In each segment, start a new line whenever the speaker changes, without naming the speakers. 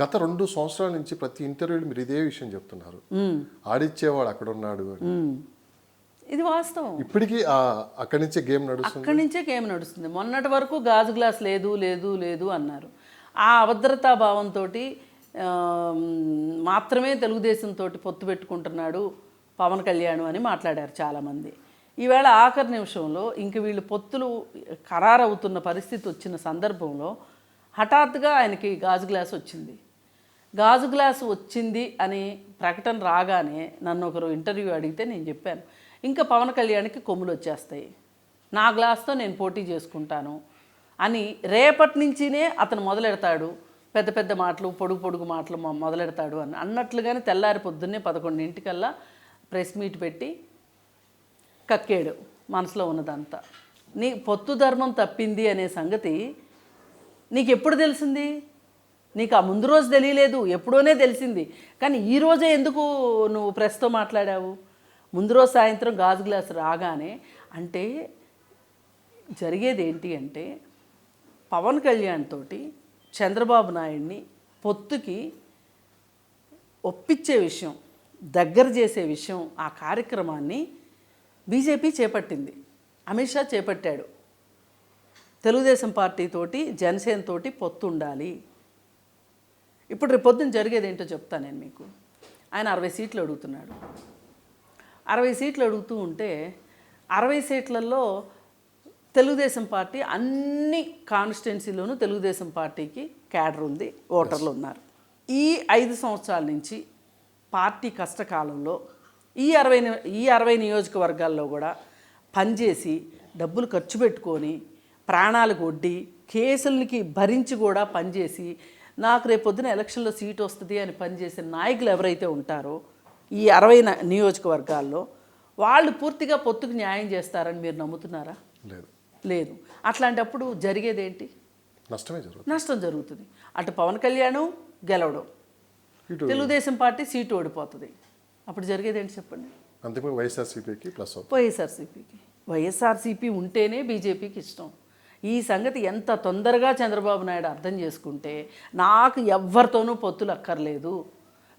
గత రెండు సంవత్సరాల నుంచి ప్రతి ఇంటర్వ్యూలు మీరు ఇదే విషయం చెప్తున్నారు. ఆడిచ్చేవాడు అక్కడ ఉన్నాడు అని.
ఇది వాస్తవం.
ఇప్పటికీ అక్కడి నుంచే గేమ్ నడుస్తుంది?
అక్కడి నుంచే గేమ్ నడుస్తుంది. మొన్నటి వరకు గాజు గ్లాస్ లేదు లేదు లేదు అన్నారు. ఆ అభద్రతా భావంతో మాత్రమే తెలుగుదేశంతో పొత్తు పెట్టుకుంటున్నాడు పవన్ కళ్యాణ్ అని మాట్లాడారు చాలామంది. ఈవేళ ఆఖరి నిమిషంలో ఇంక వీళ్ళు పొత్తులు ఖరారవుతున్న పరిస్థితి వచ్చిన సందర్భంలో హఠాత్తుగా ఆయనకి గాజు గ్లాస్ వచ్చింది. గాజు గ్లాసు వచ్చింది అని ప్రకటన రాగానే నన్ను ఒకరు ఇంటర్వ్యూ అడిగితే నేను చెప్పాను. ఇంకా పవన్ కళ్యాణ్కి కొమ్ములు వచ్చేస్తాయి. నా గ్లాస్తో నేను పోటీ చేసుకుంటాను అని రేపటి నుంచినే అతను మొదలెడతాడు. పెద్ద పెద్ద మాటలు పొడుగు పొడుగు మాటలు మొదలెడతాడు అని. అన్నట్లుగానే తెల్లారి పొద్దున్నే పదకొండింటికల్లా ప్రెస్ మీట్ పెట్టి కక్కాడు మనసులో ఉన్నదంతా. నీ పొత్తు ధర్మం తప్పింది అనే సంగతి నీకు ఎప్పుడు తెలిసింది? నీకు ఆ ముందు రోజు తెలియలేదు ఎప్పుడోనే తెలిసింది. కానీ ఈరోజే ఎందుకు నువ్వు ప్రెస్తో మాట్లాడావు? ముందు రోజు సాయంత్రం గాజు గ్లాస్ రాగానే అంటే జరిగేది ఏంటి అంటే పవన్ కళ్యాణ్ తోటి చంద్రబాబు నాయుడిని పొత్తుకి ఒప్పించే విషయం దగ్గర చేసే విషయం ఆ కార్యక్రమాన్ని బీజేపీ చేపట్టింది. అమిత్ షా చేపట్టాడు. తెలుగుదేశం పార్టీ తోటి జనసేన తోటి పొత్తు ఉండాలి ఇప్పుడు రేపు పొద్దున్న జరిగేది ఏంటో చెప్తాను నేను మీకు. ఆయన అరవై సీట్లు అడుగుతున్నాడు. అరవై సీట్లు అడుగుతూ ఉంటే అరవై సీట్లలో తెలుగుదేశం పార్టీ అన్ని కాన్స్టిట్యున్సీలోనూ తెలుగుదేశం పార్టీకి క్యాడర్ ఉంది ఓటర్లు ఉన్నారు. ఈ ఐదు సంవత్సరాల నుంచి పార్టీ కష్టకాలంలో ఈ అరవై ఈ అరవై నియోజకవర్గాల్లో కూడా పనిచేసి డబ్బులు ఖర్చు పెట్టుకొని ప్రాణాలకు ఒడ్డి కేసులకి భరించి కూడా పనిచేసి నాకు రేపు పొద్దున ఎలక్షన్లో సీట్ వస్తుంది అని పనిచేసే నాయకులు ఎవరైతే ఉంటారో ఈ అరవై నియోజకవర్గాల్లో వాళ్ళు పూర్తిగా పొత్తుకు న్యాయం చేస్తారని మీరు నమ్ముతున్నారా?
లేదు.
లేదు. అట్లాంటప్పుడు జరిగేదేంటి?
నష్టమే జరుగుతుంది.
నష్టం జరుగుతుంది. అటు పవన్ కళ్యాణ్ గెలవడం. తెలుగుదేశం పార్టీ సీటు ఓడిపోతుంది. అప్పుడు జరిగేదేంటి చెప్పండి?
అంతకుముందు వైఎస్ఆర్సీపీకి ప్లస్
వైఎస్ఆర్సీపీకి వైఎస్ఆర్సీపీ ఉంటేనే బీజేపీకి ఇష్టం. ఈ సంగతి ఎంత తొందరగా చంద్రబాబు నాయుడు అర్థం చేసుకుంటే నాకు ఎవ్వరితోనూ పొత్తులు అక్కర్లేదు.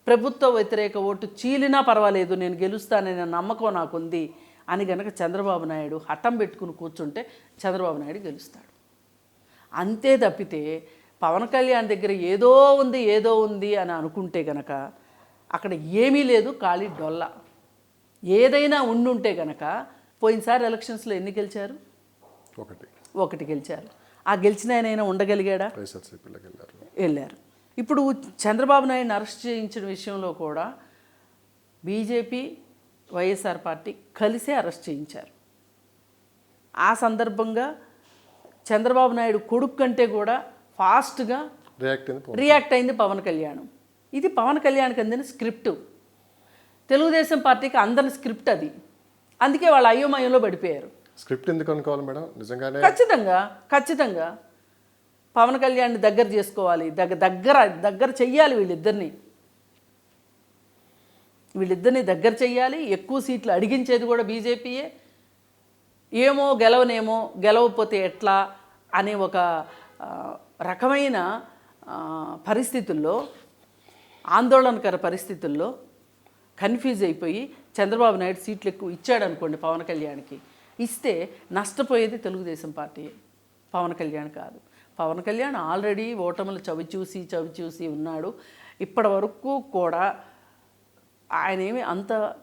ప్రభుత్వ వ్యతిరేక ఓటు చీలినా పర్వాలేదు నేను గెలుస్తాననే నమ్మకం నాకుంది అని గనక చంద్రబాబు నాయుడు హఠం పెట్టుకుని కూర్చుంటే చంద్రబాబు నాయుడు గెలుస్తాడు. అంతే తప్పితే పవన్ కళ్యాణ్ దగ్గర ఏదో ఉంది ఏదో ఉంది అని అనుకుంటే గనక అక్కడ ఏమీ లేదు ఖాళీ డొల్ల. ఏదైనా ఉండుంటే గనక పోయినసారి ఎలక్షన్స్లో ఎన్ని గెలిచారు?
ఒకటి.
ఒకటి గెలిచారు. ఆ గెలిచిన ఆయనైనా ఉండగలిగాడా?
వైఎస్ఆర్సీపీలోకి వెళ్ళారు.
ఇప్పుడు చంద్రబాబు నాయుడిని అరెస్ట్ చేయించిన విషయంలో కూడా బీజేపీ వైఎస్ఆర్ పార్టీ కలిసే అరెస్ట్ చేయించారు. ఆ సందర్భంగా చంద్రబాబు నాయుడు కొడుకు కంటే కూడా ఫాస్ట్గా
రియాక్ట్ అయింది పవన్.
రియాక్ట్ అయింది పవన్ కళ్యాణ్. ఇది పవన్ కళ్యాణ్కి అందిన స్క్రిప్ట్. తెలుగుదేశం పార్టీకి అందని స్క్రిప్ట్ అది. అందుకే వాళ్ళు అయోమయంలో పడిపోయారు.
స్క్రిప్ట్ ఎందుకు అనుకోవాలి మేడం? నిజంగానే
ఖచ్చితంగా ఖచ్చితంగా. పవన్ కళ్యాణ్ని దగ్గర చేసుకోవాలి. దగ్గర దగ్గర దగ్గర చెయ్యాలి వీళ్ళిద్దరిని. వీళ్ళిద్దరిని దగ్గర చెయ్యాలి. ఎక్కువ సీట్లు అడిగించేది కూడా బీజేపీయే. ఏమో గెలవనేమో గెలవకపోతే ఎట్లా అనే ఒక రకమైన పరిస్థితుల్లో ఆందోళనకర పరిస్థితుల్లో కన్ఫ్యూజ్ అయిపోయి చంద్రబాబు నాయుడు సీట్లు ఎక్కువ ఇచ్చాడు అనుకోండి పవన్ కళ్యాణ్కి. ఇస్తే నష్టపోయేది తెలుగుదేశం పార్టీ. పవన్ కళ్యాణ్ కాదు. పవన్ కళ్యాణ్ ఆల్రెడీ ఓటములు చవి చూసి చవి చూసి ఉన్నాడు. ఇప్పటి వరకు కూడా ఆయన ఏమి అంత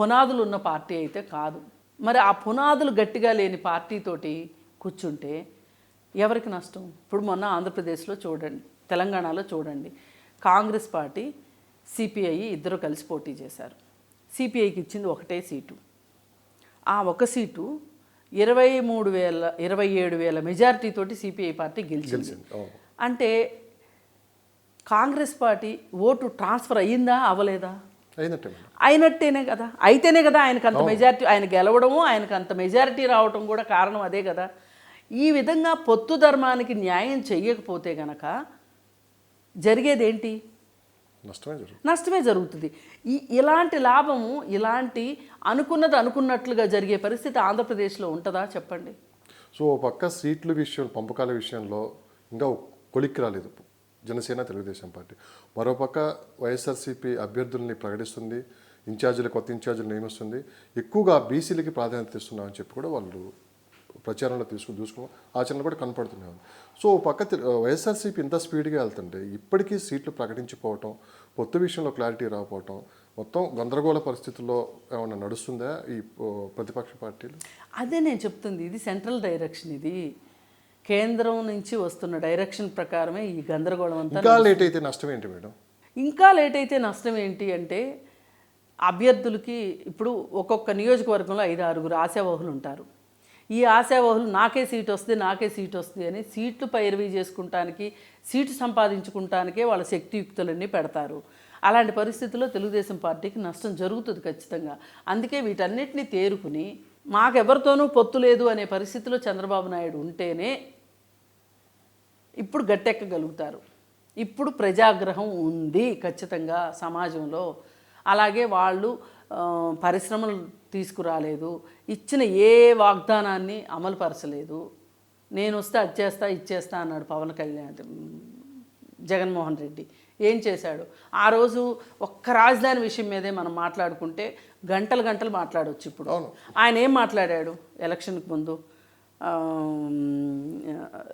పునాదులు ఉన్న పార్టీ అయితే కాదు. మరి ఆ పునాదులు గట్టిగా లేని పార్టీతోటి కూర్చుంటే ఎవరికి నష్టం? ఇప్పుడు మొన్న ఆంధ్రప్రదేశ్లో చూడండి తెలంగాణలో చూడండి. కాంగ్రెస్ పార్టీ సిపిఐ ఇద్దరు కలిసి పోటీ చేశారు. సిపిఐకి ఇచ్చింది ఒకటే సీటు. ఆ ఒక సీటు ఇరవై మూడు వేల ఇరవై ఏడు వేల మెజారిటీతోటి సిపిఐ పార్టీ గెలిచింది. అంటే కాంగ్రెస్ పార్టీ ఓటు ట్రాన్స్ఫర్ అయ్యిందా అవ్వలేదా? అయినట్టేనే కదా. అయితేనే కదా ఆయనకు అంత మెజారిటీ ఆయన గెలవడము ఆయనకు అంత మెజారిటీ రావటం కూడా కారణం అదే కదా. ఈ విధంగా పొత్తు ధర్మానికి న్యాయం చెయ్యకపోతే గనక జరిగేదేంటి?
నష్టమే జరుగుతుంది.
నష్టమే జరుగుతుంది. ఈ ఇలాంటి లాభము ఇలాంటి అనుకున్నది అనుకున్నట్లుగా జరిగే పరిస్థితి ఆంధ్రప్రదేశ్లో ఉంటుందా చెప్పండి?
సో ఓ పక్క సీట్ల విషయం పంపకాల విషయంలో ఇంకా కొలిక్కి రాలేదు జనసేన తెలుగుదేశం పార్టీ. మరోపక్క వైఎస్ఆర్సీపీ అభ్యర్థుల్ని ప్రకటిస్తుంది ఇన్ఛార్జీలు కొత్త ఇన్ఛార్జీలు నియమిస్తుంది ఎక్కువగా బీసీలకి ప్రాధాన్యత ఇస్తున్నామని చెప్పి కూడా వాళ్ళు ప్రచారంలో తీసుకుని చూసుకుని ఆచరణలో కూడా కనపడుతున్నాయి సో పక్క వైఎస్ఆర్సీపీ ఇంత స్పీడ్గా వెళ్తుంటే ఇప్పటికీ సీట్లు ప్రకటించిపోవటం పొత్తు విషయంలో క్లారిటీ రాకపోవటం మొత్తం గందరగోళ పరిస్థితుల్లో ఏమైనా నడుస్తుందా ఈ ప్రతిపక్ష పార్టీలు?
అదే నేను చెప్తుంది. ఇది సెంట్రల్ డైరెక్షన్ ఇది. కేంద్రం నుంచి వస్తున్న డైరెక్షన్ ప్రకారమే ఈ గందరగోళం అంతా
ఇంకా లేట్ అయితే నష్టం ఏంటి మేడం?
ఇంకా లేట్ అయితే నష్టం ఏంటి అంటే అభ్యర్థులకి ఇప్పుడు ఒక్కొక్క నియోజకవర్గంలో ఐదు ఆరుగురు ఆశావహులు ఉంటారు. ఈ ఆశావహులు నాకే సీట్ వస్తుంది నాకే సీట్ వస్తుంది అని సీట్లు పైరవీ చేసుకుంటానికి సీటు సంపాదించుకుంటానికే వాళ్ళ శక్తియుక్తులన్నీ పెడతారు. అలాంటి పరిస్థితుల్లో తెలుగుదేశం పార్టీకి నష్టం జరుగుతుంది ఖచ్చితంగా. అందుకే వీటన్నిటిని తేరుకుని మాకెవరితోనూ పొత్తు లేదు అనే పరిస్థితిలో చంద్రబాబు నాయుడు ఉంటేనే ఇప్పుడు గట్టెక్కగలుగుతారు. ఇప్పుడు ప్రజాగ్రహం ఉంది ఖచ్చితంగా సమాజంలో. అలాగే వాళ్ళు పరిశ్రమలు తీసుకురాలేదు. ఇచ్చిన ఏ వాగ్దానాన్ని అమలుపరచలేదు. నేను వస్తే అది చేస్తా ఇచ్చేస్తా అన్నాడు పవన్ కళ్యాణ్ జగన్మోహన్ రెడ్డి. ఏం చేశాడు? ఆ రోజు ఒక్క రాజధాని విషయం మీదే మనం మాట్లాడుకుంటే గంటలు గంటలు మాట్లాడవచ్చు ఇప్పుడు. ఆయన ఏం మాట్లాడాడు ఎలక్షన్కి ముందు?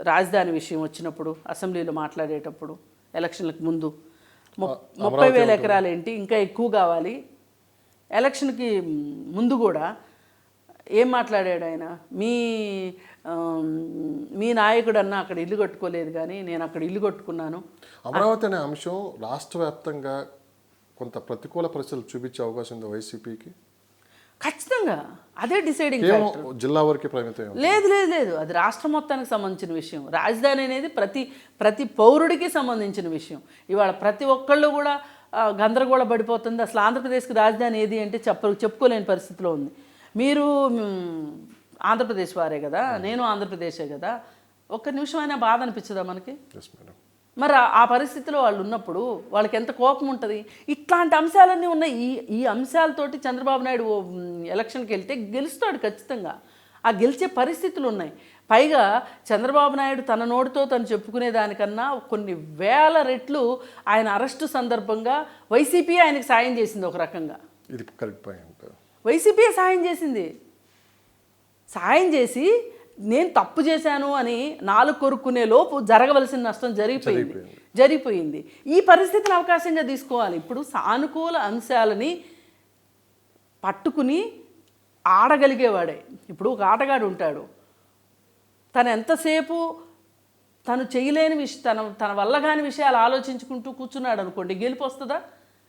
రాజధాని విషయం వచ్చినప్పుడు అసెంబ్లీలో మాట్లాడేటప్పుడు ఎలక్షన్లకు ముందు. ము- ముప్పై వేల ఎకరాలు ఏంటి? ఇంకా ఎక్కువ కావాలి. ఎలక్షన్కి ముందు కూడా ఏం మాట్లాడాడు ఆయన? మీ మీ నాయకుడు అన్న అక్కడ ఇల్లు కట్టుకోలేదు కానీ నేను అక్కడ ఇల్లు కట్టుకున్నాను.
అమరావతి అనే అంశం రాష్ట్ర వ్యాప్తంగా కొంత ప్రతికూల పరిస్థితులు చూపించే అవకాశం ఉంది వైసీపీకి?
ఖచ్చితంగా. అదే డిసైడింగ్
జిల్లా వరకే పరిమితం?
లేదు లేదు లేదు. అది రాష్ట్ర మొత్తానికి సంబంధించిన విషయం. రాజధాని అనేది ప్రతి ప్రతి పౌరుడికి సంబంధించిన విషయం. ఇవాళ ప్రతి ఒక్కళ్ళు కూడా గందరగోళ పడిపోతుంది. అసలు ఆంధ్రప్రదేశ్కి రాజధాని ఏది అంటే చెప్ప చెప్పుకోలేని పరిస్థితిలో ఉంది. మీరు ఆంధ్రప్రదేశ్ వారే కదా? నేను ఆంధ్రప్రదేశే కదా? ఒక్క నిమిషమైనా బాధ అనిపించదా మనకి? మరి ఆ- పరిస్థితిలో వాళ్ళు ఉన్నప్పుడు వాళ్ళకి ఎంత కోపం ఉంటుంది? ఇట్లాంటి అంశాలన్నీ ఉన్నాయి ఈ ఈ అంశాలతోటి చంద్రబాబు నాయుడు ఎలక్షన్కి వెళ్తే గెలుస్తాడు ఖచ్చితంగా. ఆ గెలిచే పరిస్థితులు ఉన్నాయి. పైగా చంద్రబాబు నాయుడు తన నోటితో తను చెప్పుకునే దానికన్నా కొన్ని వేల రెట్లు ఆయన అరెస్టు సందర్భంగా వైసీపీ ఆయనకి సాయం చేసింది ఒక రకంగా.
ఇది కరెక్ట్ పాయింట్.
వైసీపీ సాయం చేసింది? సాయం చేసి నేను తప్పు చేశాను అని నాలుగు కొరుక్కునే లోపు జరగవలసిన నష్టం జరిగిపోయింది. జరిగిపోయింది. ఈ పరిస్థితిని అవకాశంగా తీసుకోవాలి. ఇప్పుడు సానుకూల అంశాలని పట్టుకుని ఆడగలిగేవాడే. ఇప్పుడు ఒక ఆటగాడు ఉంటాడు. తను ఎంతసేపు తను చేయలేని విషయం తన తన వల్ల కాని విషయాలు ఆలోచించుకుంటూ కూర్చున్నాడు అనుకోండి గెలుపు వస్తుందా